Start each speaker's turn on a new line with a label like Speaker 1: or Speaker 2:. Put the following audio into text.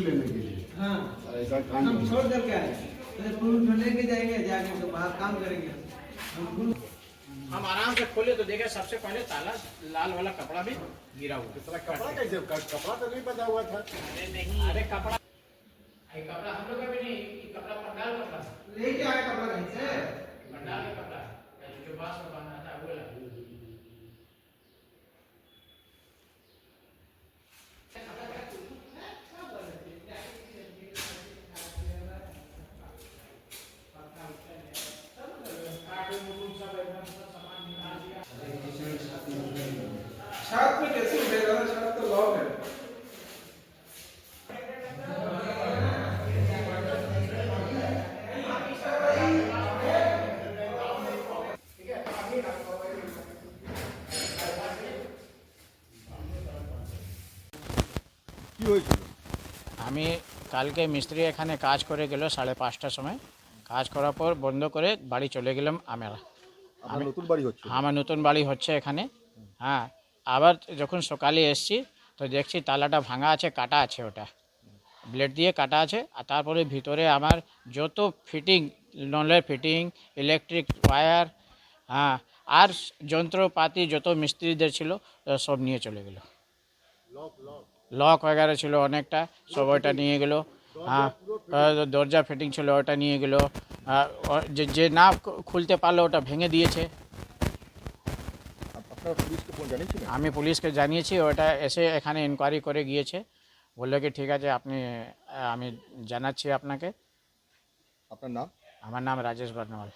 Speaker 1: लेने के लिए।
Speaker 2: हाँ। हम छोड़ कर के आए। तो लेके जाएँगे जाके तो बाहर काम करेंगे। हम
Speaker 3: आराम से खोले तो देखे सबसे पहले ताला लाल वाला कपड़ा भी गिरा हुआ।
Speaker 1: कपड़ा कैसे कपड़ा तो नहीं बचा हुआ था।
Speaker 3: अरे नहीं। अरे कपड़ा
Speaker 1: কি হয়েছিল?
Speaker 3: আমি কালকে মিস্ত্রি এখানে কাজ করে গেল সাড়ে পাঁচটার সময়। কাজ করার পর বন্ধ করে বাড়ি চলে গেলাম আমরা।
Speaker 1: আমার নতুন বাড়ি হচ্ছে?
Speaker 3: আমার নতুন বাড়ি হচ্ছে এখানে। হ্যাঁ আবার যখন সকালে এসছি তো দেখছি তালাটা ভাঙা আছে কাটা আছে ওটা। ব্লেড দিয়ে কাটা আছে আর তারপরে ভিতরে আমার যত ফিটিং নলের ফিটিং ইলেকট্রিক ওয়্যার হ্যাঁ আর যন্ত্রপাতি যত মিস্ত্রিদের ছিল সব নিয়ে চলে গেলো। লক ওয়াগারে ছিল অনেকটা সব ওইটা নিয়ে গেলো। হ্যাঁ দরজা ফিটিং ছিল ওটা নিয়ে গেলো। যে যে না খুলতে পারল ওটা ভেঙে দিয়েছে। আমি পুলিশকে জানিয়েছি ওটা এসে এখানে ইনকোয়ারি করে গিয়েছে। বলল কি ঠিক আছে আপনি আমি জানাচ্ছি আপনাকে।
Speaker 1: আপনার নাম?
Speaker 3: আমার নাম রাজেশ বর্ণওয়াল